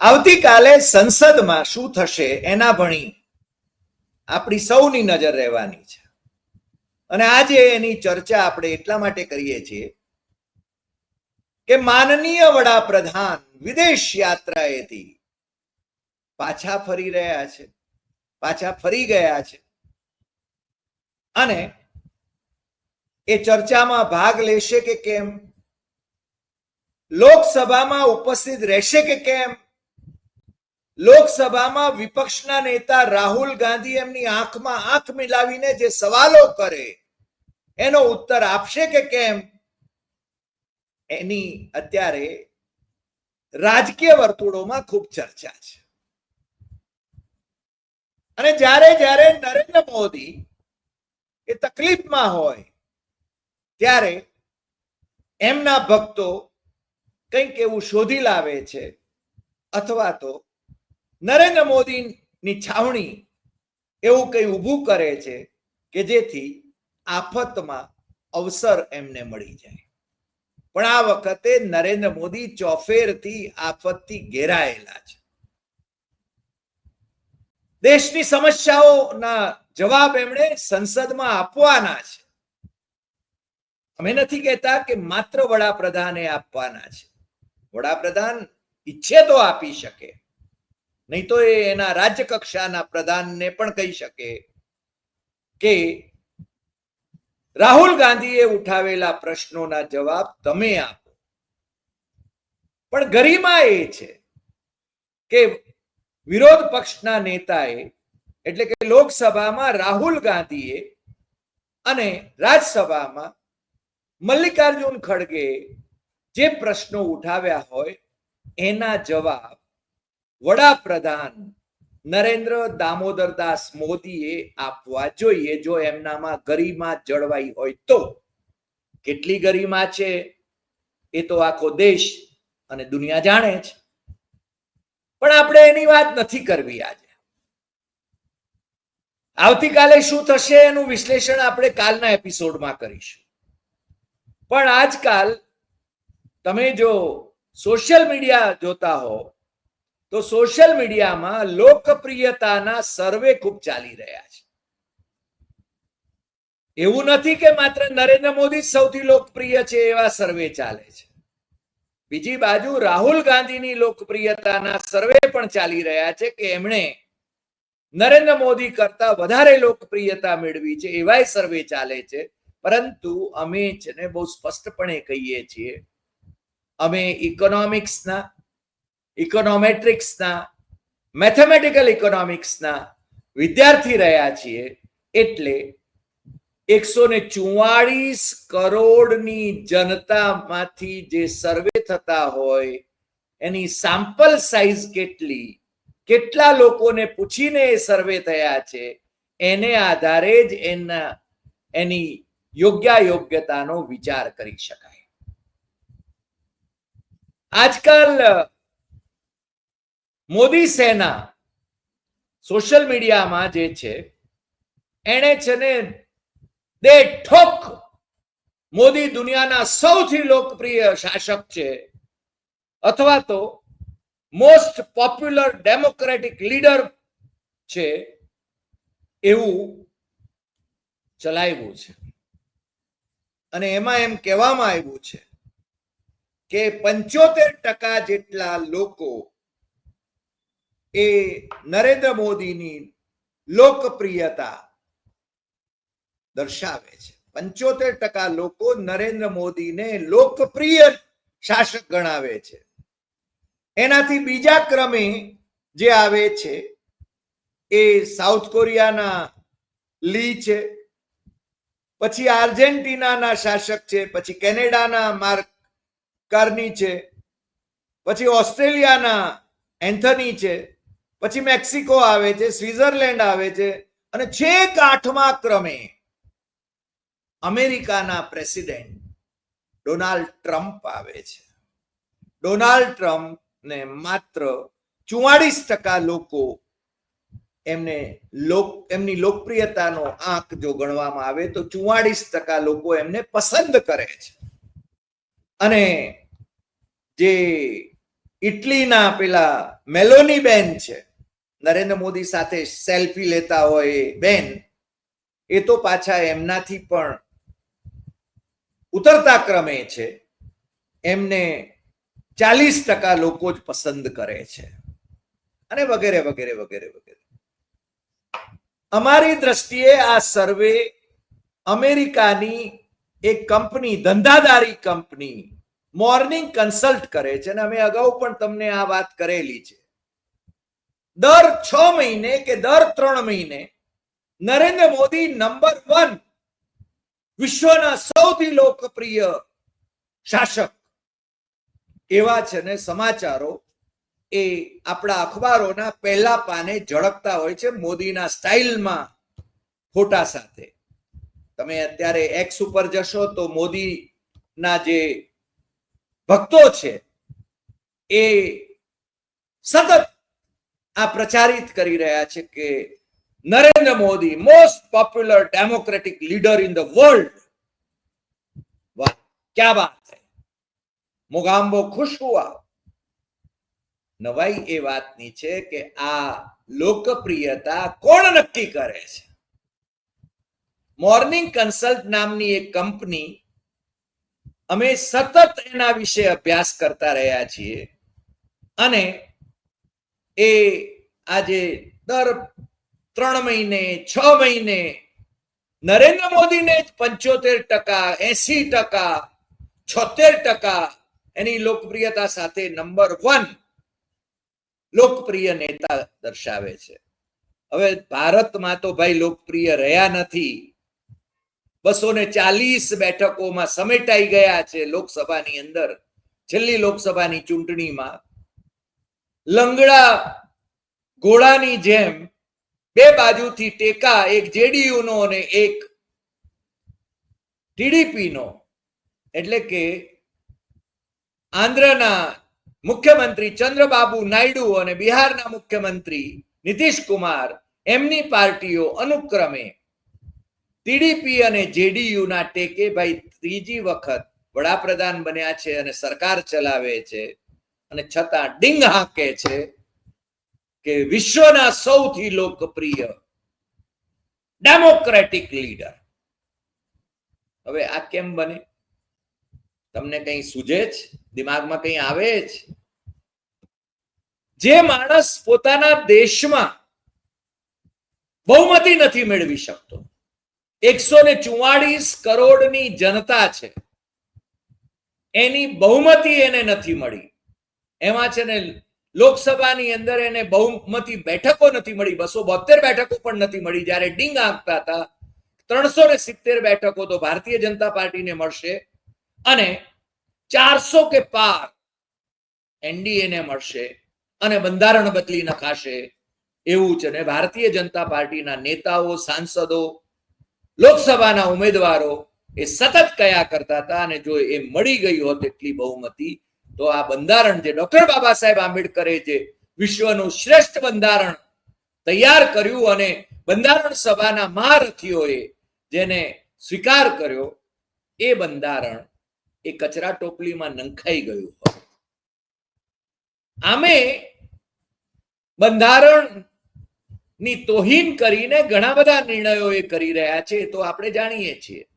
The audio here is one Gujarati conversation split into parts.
આવતીકાલે સંસદમાં શું થશે એના ભણી આપણી સૌની નજર રહેવાની છે. અને આજે એની ચર્ચા આપણે એટલા માટે કરીએ છીએ કે માનનીય વડાપ્રધાન વિદેશ યાત્રાએથી પાછા ફરી રહ્યા છે, પાછા ફરી ગયા છે. અને એ ચર્ચામાં ભાગ લેશે કે કેમ? લોકસભામાં ઉપસ્થિત રહેશે કે કેમ? લોકસભામાં વિપક્ષના નેતા રાહુલ ગાંધી એમની આંખમાં આંખ મિલાવીને જે સવાલો કરે, એનો ઉત્તર આપશે કે કેમ? એની અત્યારે રાજકીય વર્તુળોમાં ખૂબ ચર્ચા છે. અને જ્યારે જ્યારે નરેન્દ્ર મોદી એ તકલીફમાં હોય, ત્યારે એમના ભક્તો કંઈક એવું શોધી લાવે છે, અથવા તો નરેન્દ્ર મોદીની છાવણી એવું કંઈ ઊભું કરે છે કે જેથી આફતમાં અવસર એમને મળી જાય. પણ આ વખતે નરેન્દ્ર મોદી ચોફેરથી આફતથી ઘેરાયેલા છે. દેશની સમસ્યાઓના જવાબ એમણે સંસદમાં આપવાના છે. અમે નથી કહેતા કે માત્ર વડાપ્રધાને આપવાના છે. વડાપ્રધાન ઈચ્છે તો આપી શકે. નહીં તો એ એના રાજ્ય કક્ષાના પ્રધાનને પણ કહી શકે કે, રાહુલ ગાંધીએ ઉઠાવેલા પ્રશ્નોના જવાબ તમે આપો. પણ ગરિમા એ છે કે વિરોધ પક્ષના નેતાએ, એટલે કે લોકસભામાં રાહુલ ગાંધીએ અને રાજ્યસભામાં મલ્લિકાર્જુન ખડગે જે પ્રશ્નો ઉઠાવ્યા હોય એના જવાબ વડાપ્રધાન નરેન્દ્ર દામોદરદાસ મોદીએ આપવા જોઈએ. જો એમનામાં ગરિમા જળવાઈ હોય તો કેટલી ગરિમા છે? એ તો આખો દેશ અને દુનિયા જાણે છે પણ આપણે એની વાત નથી કરવી આજે. આવતીકાલે શું થશે એનું વિશ્લેષણ આપણે કાલના એપિસોડમાં કરીશું. પણ આજકાલ તમે જો સોશિયલ મીડિયા જોતા હો તો સોશિયલ મીડિયામાં લોકપ્રિયતાના સર્વે ખૂબ ચાલી રહ્યા છે. એવું નથી કે માત્ર નરેન્દ્ર મોદી સૌથી લોકપ્રિય છે એવા સર્વે ચાલે છે. બીજી બાજુ રાહુલ ગાંધીની લોકપ્રિયતાના સર્વે પણ ચાલી રહ્યા છે કે એમણે નરેન્દ્ર મોદી કરતા વધારે લોકપ્રિયતા મેળવી છે એવાય સર્વે ચાલે છે. પરંતુ અમે છે ને બહુ સ્પષ્ટપણે કહીએ છીએ, અમે ઇકોનોમિક્સના ઇકોનોમેટ્રિક્સના મેથેમેટિકલ ઇકોનોમિક્સના વિદ્યાર્થી રહ્યા છીએ એટલે એકસો ને ચુવાળીસ કરોડની જનતામાંથી જે સર્વે થતા હોય, એની સેમ્પલ સાઇઝ કેટલી, કેટલા લોકોને પૂછીને એ સર્વે થયા છે, એને આધારે જ એના, એની યોગ્ય યોગ્યતાનો વિચાર કરી શકાય. આજકાલ મોદી સેના સોશિયલ મીડિયામાં જે છે, એણે છે ને દે ઠોક મોદી દુનિયાના સૌથી લોકપ્રિય શાસક છે, અથવા તો મોસ્ટ પોપ્યુલર ડેમોક્રેટિક લીડર છે, એવું ચલાવ્યું છે. અને એમાં એમ કહેવામાં આવ્યું છે કે પંચોતેર ટકા જેટલા લોકો એ નરેન્દ્ર મોદીની લોકપ્રિયતા દર્શાવે છે. પંચોતેર ટકા લોકો નરેન્દ્ર મોદીને લોકપ્રિય શાસક ગણાવે છે. એનાથી બીજા ક્રમે જે આવે છે એ સાઉથ કોરિયાના લી છે, પછી આર્જેન્ટિનાના શાસક છે, પછી કેનેડાના માર્ક કાર્ની છે, પછી ઓસ્ટ્રેલિયાના એન્થની છે પછી મેક્સિકો આવે છે, સ્વિટ્ઝરલેન્ડ આવે છે અને છેક આઠમા ક્રમે અમેરિકાના પ્રેસિડેન્ટ ડોનાલ્ડ ટ્રમ્પ આવે છે. ડોનાલ્ડ ટ્રમ્પને માત્ર ચુવાળીસ ટકા લોકો એમને લોક, એમની લોકપ્રિયતાનો આંક જો ગણવામાં આવે તો ચુવાળીસ ટકા લોકો એમને પસંદ કરે છે. અને જે ઇટલીના પેલા મેલોની બેન છે નરેન્દ્ર મોદી સાથે સેલ્ફી લેતા હોય બેન, એ તો પાછા એમનાથી પણ ઉતરતા ક્રમે છે. એમને ચાલીસ ટકા લોકો જ પસંદ કરે છે. અને વગેરે વગેરે વગેરે વગેરે. અમારી દ્રષ્ટિએ આ સર્વે અમેરિકાની એક કંપની, ધંધાદારી કંપની, મોર્નિંગ કન્સલ્ટ કરે છે અને અમે અગાઉ પણ તમને આ વાત કરેલી છે. દર છ મહિને કે દર ત્રણ મહિને નરેન્દ્ર મોદી નંબર વન વિશ્વના સૌથી લોકપ્રિય શાસક. એવા છે ને સમાચારો એ આપણા અખબારોના પહેલા પાને ઝળકતા હોય છે મોદીના સ્ટાઇલમાં ફોટા સાથે. તમે અત્યારે એક્સ ઉપર જશો તો મોદીના જે ભક્તો છે એ સતત આ પ્રચારિત કરી રહ્યા છે કે Narendra Modi most popular democratic leader in the world ક્યા વાત है મોગામ્બો ખુશ હુઆ. નવાઈ એ વાતની છે કે આ લોકપ્રિયતા કોણ નક્કી કરે છે? મોર્નિંગ કન્સલ્ટ નામની એક કંપની અમે સતત એના વિશે અભ્યાસ કરતા રહ્યા છીએ અને એ આજે દર ત્રણ મહિને, છ મહિને નરેન્દ્ર મોદીને જ પંચોતેર ટકા, એસી ટકા, છોતેર ટકા એની લોકપ્રિયતા સાથે નંબર વન લોકપ્રિય નેતા દર્શાવે છે. હવે ભારતમાં તો ભાઈ લોકપ્રિય રહ્યા નથી. બસો ને ચાલીસ બેઠકોમાં સમેટાઈ ગયા છે લોકસભાની અંદર. છેલ્લી લોકસભાની ચૂંટણીમાં લંગડા ઘોડાની જેમ બે બાજુથી ટેકા એક જેડીયુનો અને એક ટીડીપીનો. એટલે કે આંધ્રના મુખ્યમંત્રી ચંદ્રબાબુ નાયડુ અને બિહારના મુખ્યમંત્રી નીતિશ કુમાર એમની પાર્ટીઓ અનુક્રમે ટીડીપી અને જેડીયુ ના ટેકે ભાઈ ત્રીજી વખત વડાપ્રધાન બન્યા છે અને સરકાર ચલાવે છે. અને છતાં ડિંગ હાકે છે કે વિશ્વના સૌથી લોકપ્રિય ડેમોક્રેટિક લીડર હવે આ કેમ બને? તમને કઈ સૂજે જ? દિમાગમાં કઈ આવે જ? જે માણસ પોતાના દેશમાં બહુમતી નથી મેળવી શકતો, એકસો ને ચુવાળીસ કરોડની જનતા છે, એની બહુમતી એને નથી મળી. એમાં છે ને લોકસભાની અંદર એને બહુમતી બેઠકો નથી મળી, બસો બોતેર બેઠકો પણ નથી મળી. જ્યારે ડીંગ આપતા હતા, ત્રણસો ને સિત્તેર બેઠકો તો ભારતીય જનતા પાર્ટીને મળશે અને ચારસો કે પાર એનડીએને મળશે અને બંધારણ બદલી નખાશે. એવું છે ને ભારતીય જનતા પાર્ટીના નેતાઓ, સાંસદો, લોકસભાના ઉમેદવારો એ સતત કયા કરતા હતા અને જો એ મળી ગઈ હોત એટલી બહુમતી તો આ બંધારણ જે ડોક્ટર બાબા સાહેબ આંબેડકરે જે વિશ્વનું શ્રેષ્ઠ બંધારણ તૈયાર કર્યું અને બંધારણ સભાના મહારથીઓએ જેને સ્વીકાર કર્યો, એ બંધારણ એ કચરા ટોપલીમાં નંખાઈ ગયું આમે બંધારણની તોહીન કરીને ઘણા બધા નિર્ણયો એ કરી રહ્યા છે તો આપણે જાણીએ છીએ.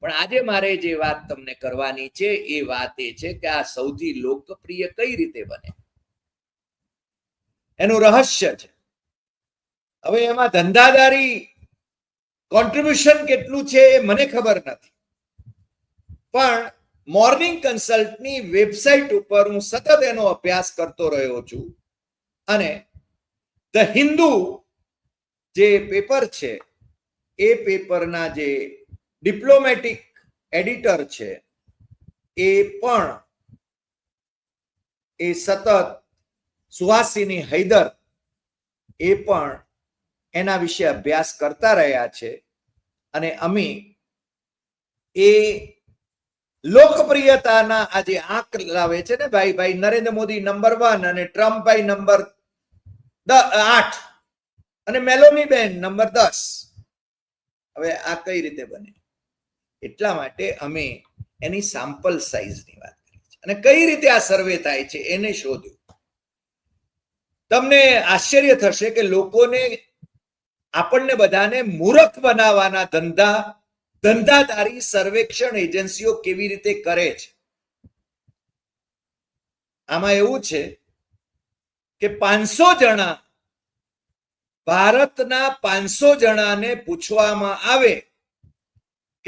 પણ આજે મારે જે વાત તમને કરવાની છે, એ વાત એ છે કે આ સૌથી લોકપ્રિય કઈ રીતે બને? એનું રહસ્ય છે. હવે એમાં ધંધાદારી કોન્ટ્રીબ્યુશન કેટલું છે એ મને ખબર નથી. પણ મોર્નિંગ કન્સલ્ટની વેબસાઇટ ઉપર હું સતત એનો અભ્યાસ કરતો રહ્યો છું અને ધ હિન્દુ જે પેપર છે, એ પેપરના જે ડિપ્લોમેટિક એડિટર છે. એ પણ એ સતત સુહાસિની હૈદર એ પણ એના વિશે અભ્યાસ કરતા રહ્યા છે. અને અમે એ લોકપ્રિયતાના આજે આંક લાવે છે ને ભાઈ ભાઈ નરેન્દ્ર મોદી નંબર વન અને ટ્રમ્પ ભાઈ નંબર આઠ અને મેલોની બેન નંબર દસ. હવે આ કઈ રીતે બને? એટલા માટે અમે એની સામ્પલ સાઇઝની વાત કરી છે અને કઈ રીતે આ સર્વે થાય છે એને શોધ્યું. તમને આશ્ચર્ય થશે કે લોકોને આપણને બધાને મૂર્ખ બનાવવાના ધંધા, ધંધાધારી સર્વેક્ષણ એજન્સીઓ કેવી રીતે કરે છે? આમાં એવું છે કે પાંચસો જણા ભારતના પાંચસો જણાને પૂછવામાં આવે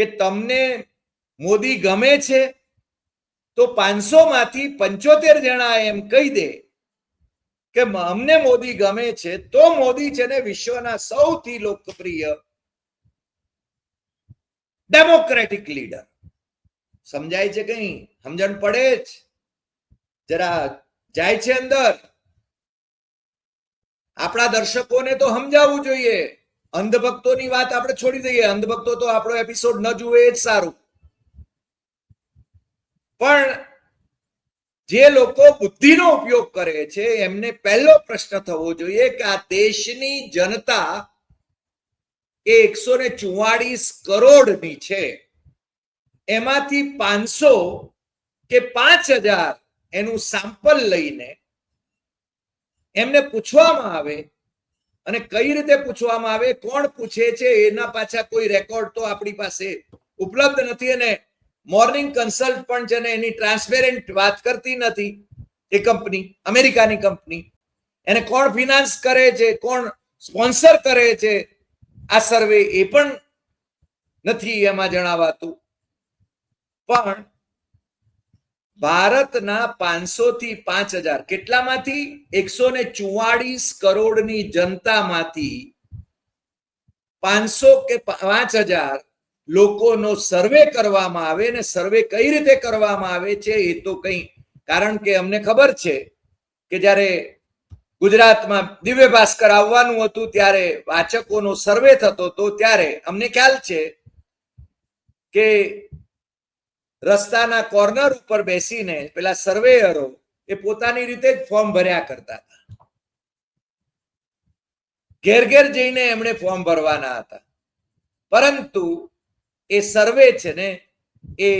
કે તમને મોદી ગમે છે, તો પાંચસો માંથી પંચોતેર જણા એમ કહી દે કે અમને મોદી ગમે છે, તો મોદી છે ને વિશ્વના સૌથી લોકપ્રિય ડેમોક્રેટિક લીડર. સમજાય છે કઈ સમજણ પડે જ. જરા જાય છે અંદર. આપણા દર્શકોને તો સમજાવવું જોઈએ. અંધભક્તોની વાત આપણે છોડી દઈએ. અંધભક્તો તો આપણો એપિસોડ ન જુએ જ સારું. પણ જે લોકો બુદ્ધિનો ઉપયોગ કરે છે, એમને પહેલો પ્રશ્ન થવો જોઈએ કે આ દેશની જનતા એ એકસો ને ચુવાડીસ કરોડની છે. એમાંથી પાંચસો કે પાંચ હજાર એનું સેમ્પલ લઈને એમને પૂછવામાં આવે અને કઈ રીતે પૂછવામાં આવે, કોણ પૂછે છે, એના પાછા કોઈ રેકોર્ડ તો આપણી પાસે ઉપલબ્ધ નથી અને મોર્નિંગ કન્સલ્ટ પણ છે ને એની ટ્રાન્સપેરેન્ટ વાત કરતી નથી, એ કંપની, અમેરિકાની કંપની, એને કોણ ફિનાન્સ કરે છે, કોણ સ્પોન્સર કરે છે, આ સર્વે એ પણ નથી એમાં જણાવાતું. પણ ભારતના પાંચસો થી પાંચ હજાર કેટલામાંથી? એકસો ને ચુવાડીસ કરોડની જનતામાંથી પાંચસો કે પાંચ હજાર લોકોનો સર્વે કરવામાં આવે ને સર્વે કઈ રીતે કરવામાં આવે છે એ તો કઈ, કારણ કે અમને ખબર છે કે જ્યારે ગુજરાતમાં દિવ્ય ભાસ્કર આવવાનું હતું ત્યારે વાચકોનો સર્વે થતો હતો ત્યારે અમને ખ્યાલ છે કે રસ્તાના કોર્નર ઉપર બેસીને પેલા સર્વેયરો એ પોતાની રીતે જ ફોર્મ ભર્યા કરતા હતા. ઘેર ઘેર જઈને એમણે ફોર્મ ભરવાના હતા. પરંતુ એ સર્વે છે ને, એ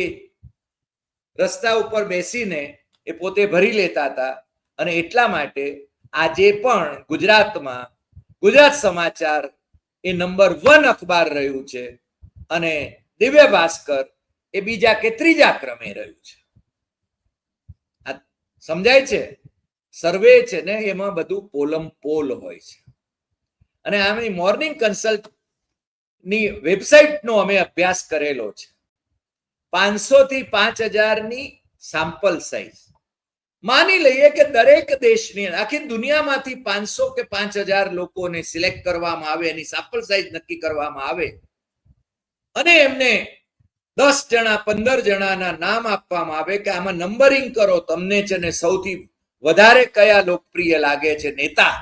રસ્તા ઉપર બેસીને એ પોતે ભરી લેતા હતા અને એટલા માટે આજે પણ ગુજરાતમાં ગુજરાત સમાચાર એ નંબર વન અખબાર રહ્યું છે અને દિવ્ય ભાસ્કર એ બીજા કે ત્રીજા ક્રમે રહ્યું છે. સમજાય છે? સર્વે છે ને એમાં બધું પોલમ પોલ હોય છે. અને આની મોર્નિંગ કન્સલ્ટની વેબસાઇટનો અમે અભ્યાસ કરેલો છે. પાંચસો થી પાંચ હજારની સેમ્પલ સાઇઝ માની લઈએ કે દરેક દેશની, આખી દુનિયામાંથી પાંચસો કે પાંચ હજાર લોકોને સિલેક્ટ કરવામાં આવે, એની સેમ્પલ સાઇઝ નક્કી કરવામાં આવે. અને એમને દસ જણા, પંદર જણાના નામ આપવામાં આવે કે આમાં નંબરિંગ કરો. તમને છે ને સૌથી વધારે કયા લોકપ્રિય લાગે છે નેતા?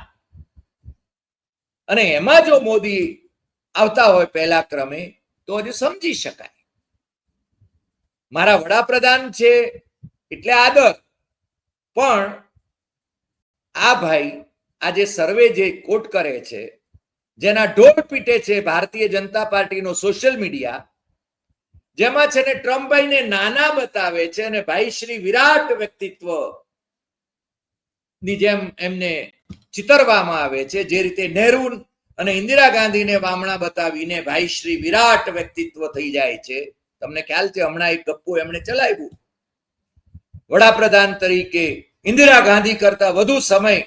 અને એમાં જો મોદી આવતા હોય પહેલા ક્રમે, તો હજુ સમજી શકાય. મારા વડાપ્રધાન છે, એટલે આદર. પણ આ ભાઈ આજે સર્વે જે કોટ કરે છે, જેના ઢોળ પીટે છે ભારતીય જનતા પાર્ટીનો સોશિયલ મીડિયા જેમાં છે ને ટ્રમ્પભાઈને નાના બતાવે છે અને ભાઈ શ્રી વિરાટ વ્યક્તિત્વની જેમ એમને ચિતરવામાં આવે છે, જે રીતે નહેરુ અને ઇન્દિરા ગાંધીને વામણા બતાવીને ભાઈ શ્રી વિરાટ વ્યક્તિત્વ થઈ જાય છે. તમને ખ્યાલ છે, હમણાં એક ગપ્પુ એમણે ચલાવ્યું. વડાપ્રધાન તરીકે ઇન્દિરા ગાંધી કરતા વધુ સમય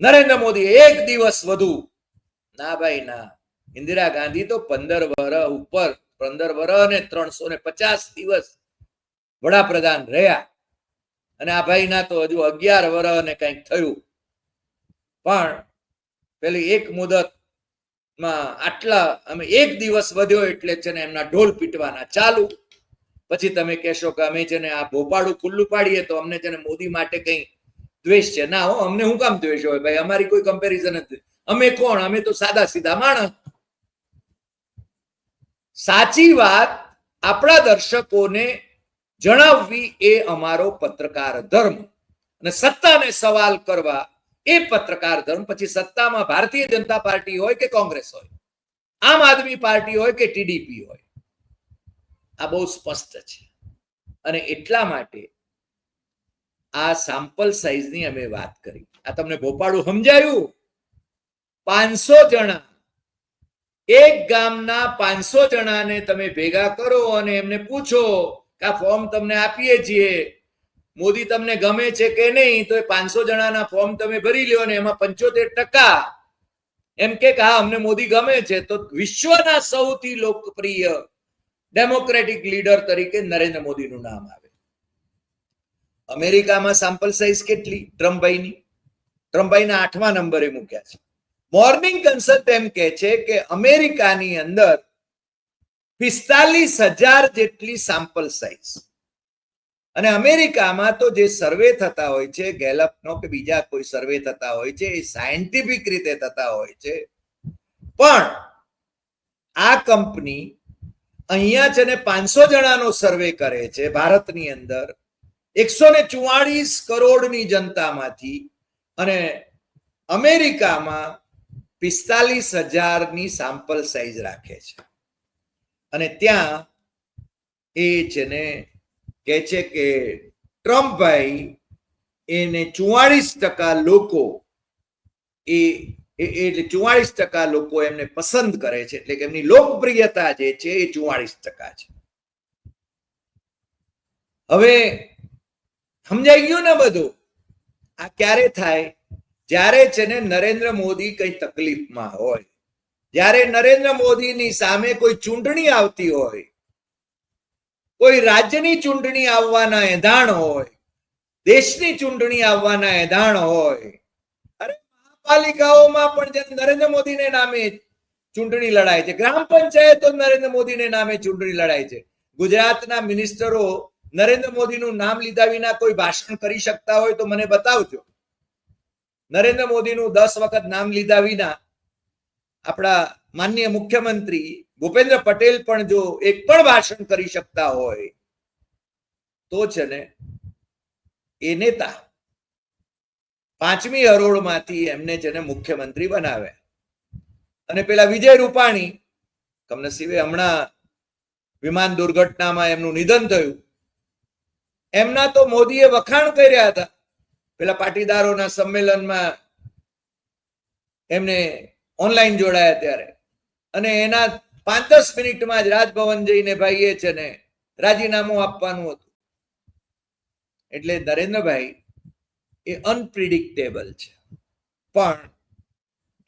નરેન્દ્ર મોદી એક દિવસ વધુ. ના ભાઈ, ના. ઇન્દિરા ગાંધી તો પંદર વર્ષ ઉપર પંદર વર્ષ અને ત્રણસો ને પચાસ દિવસ વડાપ્રધાન રહ્યા. અને આ ભાઈના તો હજુ અગિયાર વર્ષ અને કંઈક થયું. પણ પેલી એક મુદતમાં આટલા, અમે એક દિવસ વધ્યો એટલે છે ને એમના ઢોલ પીટવાના ચાલુ. પછી તમે કહેશો કે અમે છે ને આ ભોપાળું ખુલ્લું પાડીએ તો અમને છે ને મોદી માટે કઈ દ્વેષ છે. ના હો, અમને હું કામ દ્વેષ હોય? ભાઈ, અમારી કોઈ કમ્પેરિઝન નથી. અમે કોણ? અમે તો સાદા સીધા માણસ. સાચી વાત આપણા દર્શકોને જણાવવી એ અમારો પત્રકાર ધર્મ. અને સત્તાને સવાલ કરવા એ પત્રકાર ધર્મ. પછી સત્તામાં ભારતીય જનતા પાર્ટી હોય કે કોંગ્રેસ હોય? આમ આદમી પાર્ટી હોય કે ટીડીપી હોય? આ બહુ સ્પષ્ટ છે. અને એટલા માટે આ સામ્પલ સાઈઝની અમે વાત કરી. આ તમને ભોપાળું સમજાયું? પાંચસો જણા એક ગામના પાંચસો જણાને તમે ભેગા કરો અને એમને પૂછો કે આ ફોર્મ તમને આપીએ છીએ. મોદી તમને ગમે છે કે નહીં, તો એ પાંચસો જણાના ફોર્મ તમે ભરી લ્યો ને એમાં પંચોતેર ટકા. એમ કે હા, અમને મોદી ગમે છે. તો વિશ્વના સૌથી લોકપ્રિય ડેમોક્રેટિક લીડર તરીકે નરેન્દ્ર મોદીનું નામ આવે. અમેરિકામાં સેમ્પલ સાઇઝ કેટલી? ટ્રમ્પભાઈની. ટ્રમ્પભાઈના આઠમા નંબરે મૂક્યા છે. મોર્નિંગ કન્સલ્ટ એમ કહે છે કે અમેરિકાની અંદર પિસ્તાલીસ હજાર જેટલી સેમ્પલ સાઇઝ અને અમેરિકામાં તો જે સર્વે થતા હોય છે ગેલપનો કે બીજા કોઈ સર્વે થતા હોય છે, એ સાયન્ટિફિક રીતે થતા હોય છે. પણ આ કંપની અહીંયા છે ને પાંચસો જણાનો સર્વે કરે છે, ભારતની અંદર એકસો ને ચુવાળીસ કરોડની જનતામાંથી. અને અમેરિકામાં પિસ્તાલીસ હજારની સેમ્પલ સાઇઝ રાખે છે. અને ત્યાં એ છે ને કે છે કે ટ્રમ્પભાઈ એને ચુવાળીસ ટકા લોકો એ- એટલે ચુવાળીસ ટકા લોકો એમને પસંદ કરે છે. એટલે કે એમની લોકપ્રિયતા જે છે એ ચુવાળીસ ટકા છે. હવે સમજાઈ ગયું ને બધું? આ ક્યારે થાય? જ્યારે છે ને નરેન્દ્ર મોદી કઈ તકલીફમાં હોય, જ્યારે નરેન્દ્ર મોદીની સામે કોઈ ચૂંટણી આવતી હોય, કોઈ રાજ્યની ચૂંટણી આવવાના એધાણ હોય, દેશની ચૂંટણી આવવાના એધાણ હોય, અરે મહાપાલિકાઓમાં પણ જેમ નરેન્દ્ર મોદીને નામે ચૂંટણી લડાય છે, ગ્રામ પંચાયતો નરેન્દ્ર મોદીને નામે ચૂંટણી લડાય છે. ગુજરાતના મિનિસ્ટરો નરેન્દ્ર મોદીનું નામ લીધા વિના કોઈ ભાષણ કરી શકતા હોય તો મને બતાવજો. નરેન્દ્ર મોદીનું દસ વખત નામ લીધા વિના આપણા માનનીય મુખ્યમંત્રી ભૂપેન્દ્ર પટેલ પણ જો એક પણ ભાષણ કરી શકતા હોય, તો છે ને, એ નેતા પાંચમી હરોળમાંથી એમને છે ને મુખ્યમંત્રી બનાવ્યા. અને પેલા વિજય રૂપાણી, કમનસીબે હમણાં વિમાન દુર્ઘટનામાં એમનું નિધન થયું, એમના તો મોદીએ વખાણ કર્યા હતા. પેલા પાટીદારોના સંમેલનમાં એમને ઓનલાઈન જોડાયા ત્યારે. અને એના પાંચ મિનિટમાં જ રાજભવન જઈને ભાઈએ છે ને રાજીનામું આપવાનું હતું. એટલે નરેન્દ્રભાઈ એ અનપ્રિડિક્ટેબલ છે. પણ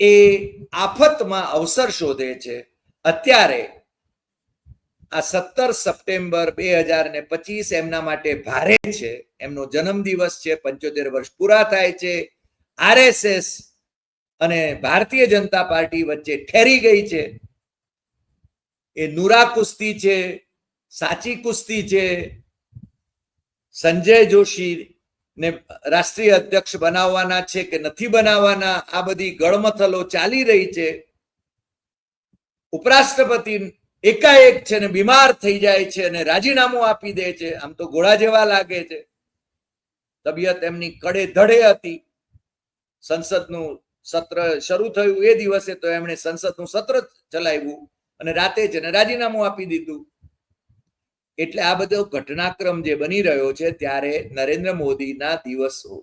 એ આફતમાં અવસર શોધે છે. અત્યારે આ સત્તર સપ્ટેમ્બર બે હજાર ને પચીસ એમના માટે ભારે છે. એમનો જન્મદિવસ છે, પંચોતેર વર્ષ પૂરા થાય છે. આરએસએસ અને ભારતીય જનતા પાર્ટી વચ્ચે ઠેરી ગઈ છે. એ નુરા કુસ્તી છે, સાચી કુસ્તી છે. સંજય જોશી ને રાષ્ટ્રીય અધ્યક્ષ બનાવવાના છે કે નથી બનાવવાના, આ બધી ગળમથલો ચાલી રહી છે. ઉપરાષ્ટ્રપતિ એકાએક છે ને બીમાર થઈ જાય છે અને રાજીનામું આપી દે છે. આમ તો ઘોડા જેવા લાગે છે. તબિયત એમની કડે ધડે હતી. સંસદનું સત્ર શરૂ થયું એ દિવસે તો એમણે સંસદનું સત્ર ચલાવ્યું અને રાતે છે ને રાજીનામું આપી દીધું. એટલે આ બધો ઘટનાક્રમ જે બની રહ્યો છે ત્યારે નરેન્દ્ર મોદીના દિવસો,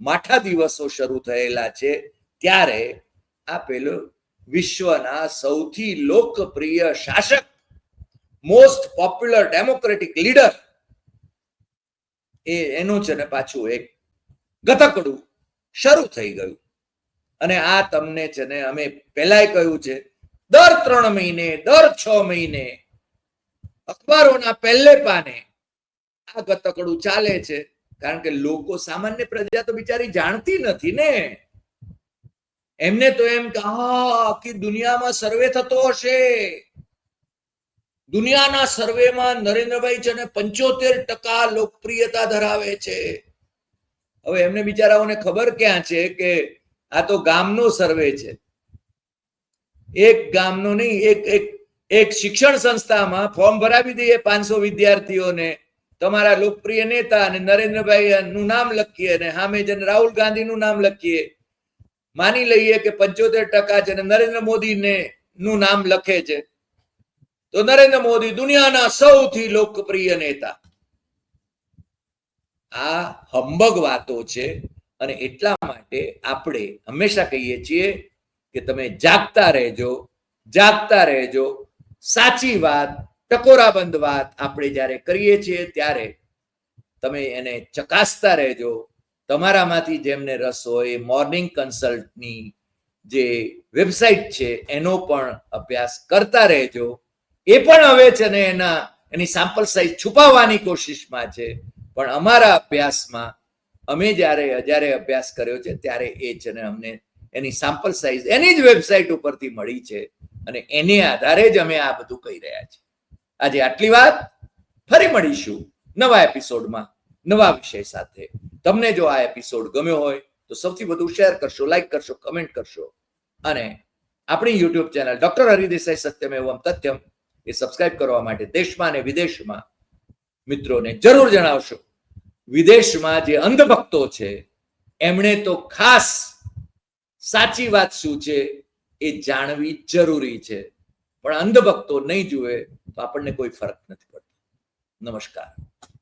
માઠા દિવસો શરૂ થયેલા છે. ત્યારે આ પેલો વિશ્વના સૌથી લોકપ્રિય શાસક મોસ્ટ પોપ્યુલર ડેમોક્રેટિક લીડર એ એનું છે ને પાછું એક ગતકડું શરૂ થઈ ગયું. અને આ તમને છે ને અમે પહેલાય કહ્યું છે, દર ત્રણ મહિને, દર છ મહિને અખબારોના પહેલે પાને આ ગતકડું ચાલે છે. કારણ કે લોકો સામાન્ય પ્રજા તો બિચારી જાણતી નથી ને. એમને તો એમ કે આખી દુનિયામાં સર્વે થતો હશે. દુનિયાના સર્વેમાં નરેન્દ્રભાઈ છે ને પંચોતેર ટકા લોકપ્રિયતા ધરાવે છે. હવે એમને બિચારાઓને ખબર ક્યાં છે કે આ તો ગામનો સર્વે છે. એક ગામનો નહીં, એક એક એક શિક્ષણ સંસ્થામાં ફોર્મ ભરાવી દઈએ પાંચસો વિદ્યાર્થીઓને, તમારા લોકપ્રિય નેતા અને નરેન્દ્રભાઈ નું નામ લખીએ અને સામે જેને રાહુલ ગાંધીનું નામ લખીએ. માની લઈએ કે પંચોતેર ટકા છે નરેન્દ્ર મોદીને નું નામ લખે છે. તો નરેન્દ્ર મોદી દુનિયાના સૌથી લોકપ્રિય નેતા. આ હંબગ વાતો છે અને એટલા માટે આપણે હંમેશા કહીએ છીએ કે તમે જાગતા રહેજો જાગતા રહેજો. સાચી વાત, ટકોરાબંધ વાત આપણે જ્યારે કરીએ છીએ ત્યારે તમે એને ચકાસતા રહેજો. તમારામાંથી જેમને રસ હોય મોર્નિંગ કન્સલ્ટની જે વેબસાઇટ છે, એનો પણ અભ્યાસ કરતા રહેજો. એ પણ હવે છે ને એના, એની સેમ્પલ સાઇઝ છુપાવવાની કોશિશમાં છે. પણ અમારા અભ્યાસમાં અમે જ્યારે જ્યારે અભ્યાસ કર્યો છે, ત્યારે એ છે ને અમને એની સેમ્પલ સાઇઝ એની જ વેબસાઇટ ઉપરથી મળી છે. અને એને આધારે જ અમે આ બધું કહી રહ્યા છીએ. આજે આટલી વાત. ફરી મળીશું નવા એપિસોડમાં નવા વિષય સાથે. તમને જો આ એપિસોડ ગમ્યો હોય, તો સૌથી વધુ શેર કરશો લાઈક કરશો કમેન્ટ કરશો. અને આપણી YouTube channel doctor Haridesai Satyam Evam Tathyam એ સબસ્ક્રાઇબ કરવા માટે દેશમાં અને વિદેશમાં મિત્રોને જરૂર જણાવશો. વિદેશમાં જે અંધભક્તો છે, એમણે તો ખાસ સાચી વાત શું છે એ જાણવી જરૂરી છે. પણ અંધભક્તો નહીં જુએ તો આપણને કોઈ ફરક નથી પડતો. નમસ્કાર.